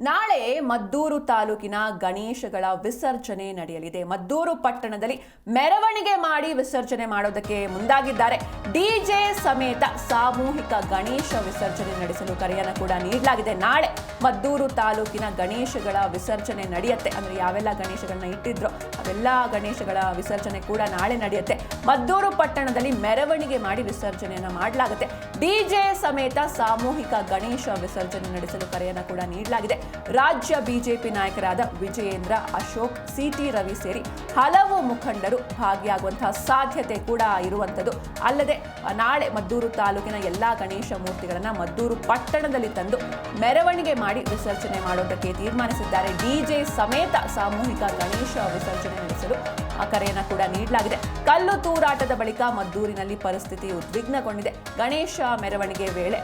ನಾಳೆ ಮದ್ದೂರು ತಾಲೂಕಿನ ಗಣೇಶಗಳ ವಿಸರ್ಜನೆ ನಡೆಯಲಿದೆ. ಮದ್ದೂರು ಪಟ್ಟಣದಲ್ಲಿ ಮೆರವಣಿಗೆ ಮಾಡಿ ವಿಸರ್ಜನೆ ಮಾಡೋದಕ್ಕೆ ಮುಂದಾಗಿದ್ದಾರೆ. ಡಿಜೆ ಸಮೇತ ಸಾಮೂಹಿಕ ಗಣೇಶ ವಿಸರ್ಜನೆ ನಡೆಸಲು ಕರೆಯನ್ನು ಕೂಡ ನೀಡಲಾಗಿದೆ. ನಾಳೆ ಮದ್ದೂರು ತಾಲೂಕಿನ ಗಣೇಶಗಳ ವಿಸರ್ಜನೆ ನಡೆಯುತ್ತೆ. ಅಂದ್ರೆ ಯಾವೆಲ್ಲ ಗಣೇಶಗಳನ್ನ ಇಟ್ಟಿದ್ರು ಅವೆಲ್ಲ ಗಣೇಶಗಳ ವಿಸರ್ಜನೆ ಕೂಡ ನಾಳೆ ನಡೆಯುತ್ತೆ. ಮದ್ದೂರು ಪಟ್ಟಣದಲ್ಲಿ ಮೆರವಣಿಗೆ ಮಾಡಿ ವಿಸರ್ಜನೆಯನ್ನು ಮಾಡಲಾಗುತ್ತೆ. ಡಿಜೆ ಸಮೇತ ಸಾಮೂಹಿಕ ಗಣೇಶ ವಿಸರ್ಜನೆ ನಡೆಸಲು ಕರೆಯನ್ನು ಕೂಡ ನೀಡಲಾಗಿದೆ. ರಾಜ್ಯ ಬಿಜೆಪಿ ನಾಯಕರಾದ ವಿಜಯೇಂದ್ರ, ಅಶೋಕ್, ಸಿಟಿ ರವಿ ಸೇರಿ ಹಲವು ಮುಖಂಡರು ಭಾಗಿಯಾಗುವಂತಹ ಸಾಧ್ಯತೆ ಕೂಡ ಇರುವಂಥದ್ದು. ಅಲ್ಲದೆ, ನಾಳೆ ಮದ್ದೂರು ತಾಲೂಕಿನ ಎಲ್ಲ ಗಣೇಶ ಮೂರ್ತಿಗಳನ್ನು ಮದ್ದೂರು ಪಟ್ಟಣದಲ್ಲಿ ತಂದು ಮೆರವಣಿಗೆ ಮಾಡಿ ವಿಸರ್ಜನೆ ಮಾಡುವುದಕ್ಕೆ ತೀರ್ಮಾನಿಸಿದ್ದಾರೆ. ಡಿಜೆ ಸಮೇತ ಸಾಮೂಹಿಕ ಗಣೇಶ ವಿಸರ್ಜನೆ ನಡೆಸಲು ಆ ಕರೆಯನ್ನ ಕೂಡ ನೀಡಲಾಗಿದೆ. ಕಲ್ಲು ತೂರಾಟದ ಬಳಿಕ ಮದ್ದೂರಿನಲ್ಲಿ ಪರಿಸ್ಥಿತಿ ಉದ್ವಿಗ್ನಗೊಂಡಿದೆ. ಗಣೇಶ ಮೆರವಣಿಗೆ ವೇಳೆ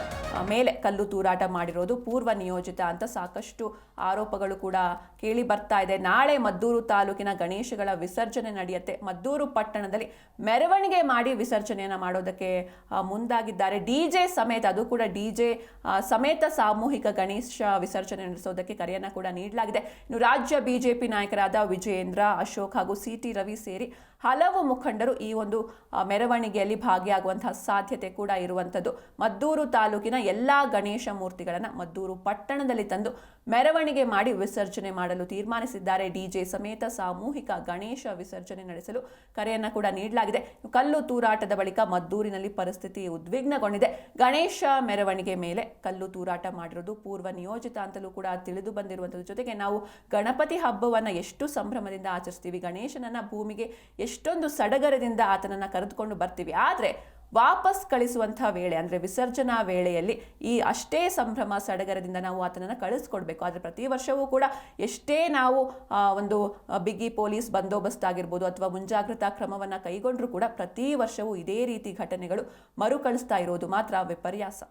ಮೇಲೆ ಕಲ್ಲು ತೂರಾಟ ಮಾಡಿರೋದು ಪೂರ್ವ ನಿಯೋಜಿತ ಅಂತ ಸಾಕಷ್ಟು ಆರೋಪಗಳು ಕೂಡ ಕೇಳಿ ಬರ್ತಾ ಇದೆ. ನಾಳೆ ಮದ್ದೂರು ತಾಲೂಕಿನ ಗಣೇಶಗಳ ವಿಸರ್ಜನೆ ನಡೆಯುತ್ತೆ. ಮದ್ದೂರು ಪಟ್ಟಣದಲ್ಲಿ ಮೆರವಣಿಗೆ ಮಾಡಿ ವಿಸರ್ಜನೆಯನ್ನ ಮಾಡೋದಕ್ಕೆ ಮುಂದಾಗಿದ್ದಾರೆ. ಡಿಜೆ ಸಮೇತ, ಅದು ಕೂಡ ಡಿಜೆ ಸಮೇತ ಸಾಮೂಹಿಕ ಗಣೇಶ ವಿಸರ್ಜನೆ ನಡೆಸೋದಕ್ಕೆ ಕರೆಯನ್ನ ಕೂಡ ನೀಡಲಾಗಿದೆ. ಇನ್ನು ರಾಜ್ಯ ಬಿಜೆಪಿ ನಾಯಕರಾದ ವಿಜಯೇಂದ್ರ, ಅಶೋಕ್ ಹಾಗೂ ಸಿ ಟಿ ರವಿ ಸೇರಿ ಹಲವು ಮುಖಂಡರು ಈ ಒಂದು ಮೆರವಣಿಗೆಯಲ್ಲಿ ಭಾಗಿಯಾಗುವಂತಹ ಸಾಧ್ಯತೆ ಕೂಡ ಇರುವಂಥದ್ದು. ಮದ್ದೂರು ತಾಲೂಕಿನ ಎಲ್ಲಾ ಗಣೇಶ ಮೂರ್ತಿಗಳನ್ನು ಮದ್ದೂರು ಪಟ್ಟಣದಲ್ಲಿ ತಂದು ಮೆರವಣಿಗೆ ಮಾಡಿ ವಿಸರ್ಜನೆ ಮಾಡಲು ತೀರ್ಮಾನಿಸಿದ್ದಾರೆ. ಡಿಜೆ ಸಮೇತ ಸಾಮೂಹಿಕ ಗಣೇಶ ವಿಸರ್ಜನೆ ನಡೆಸಲು ಕರೆಯನ್ನು ಕೂಡ ನೀಡಲಾಗಿದೆ. ಕಲ್ಲು ತೂರಾಟದ ಬಳಿಕ ಮದ್ದೂರಿನಲ್ಲಿ ಪರಿಸ್ಥಿತಿ ಉದ್ವಿಗ್ನಗೊಂಡಿದೆ. ಗಣೇಶ ಮೆರವಣಿಗೆ ಮೇಲೆ ಕಲ್ಲು ತೂರಾಟ ಮಾಡಿರೋದು ಪೂರ್ವ ನಿಯೋಜಿತ ಅಂತಲೂ ಕೂಡ ತಿಳಿದು ಬಂದಿರುವಂಥದ್ದು ಜೊತೆಗೆ ನಾವು ಗಣಪತಿ ಹಬ್ಬವನ್ನು ಎಷ್ಟು ಸಂಭ್ರಮದಿಂದ ಆಚರಿಸ್ತೀವಿ, ಗಣೇಶನನ್ನ ಭೂಮಿಗೆ ಎಷ್ಟೊಂದು ಸಡಗರದಿಂದ ಆತನನ್ನು ಕರೆದುಕೊಂಡು ಬರ್ತೀವಿ. ಆದ್ರೆ ವಾಪಸ್ ಕಳಿಸುವಂಥ ವೇಳೆ, ಅಂದರೆ ವಿಸರ್ಜನಾ ವೇಳೆಯಲ್ಲಿ ಈ ಅಷ್ಟೇ ಸಂಭ್ರಮ ಸಡಗರದಿಂದ ನಾವು ಆತನನ್ನು ಕಳಿಸ್ಕೊಡ್ಬೇಕು ಆದರೆ ಪ್ರತಿ ವರ್ಷವೂ ಕೂಡ ಎಷ್ಟೇ ನಾವು ಒಂದು ಬಿಗಿ ಪೊಲೀಸ್ ಬಂದೋಬಸ್ತ್ ಆಗಿರ್ಬೋದು ಅಥವಾ ಮುಂಜಾಗ್ರತಾ ಕ್ರಮವನ್ನು ಕೈಗೊಂಡರೂ ಕೂಡ ಪ್ರತಿ ವರ್ಷವೂ ಇದೇ ರೀತಿ ಘಟನೆಗಳು ಮರುಕಳಿಸ್ತಾ ಇರೋದು ಮಾತ್ರ ವಿಪರ್ಯಾಸ.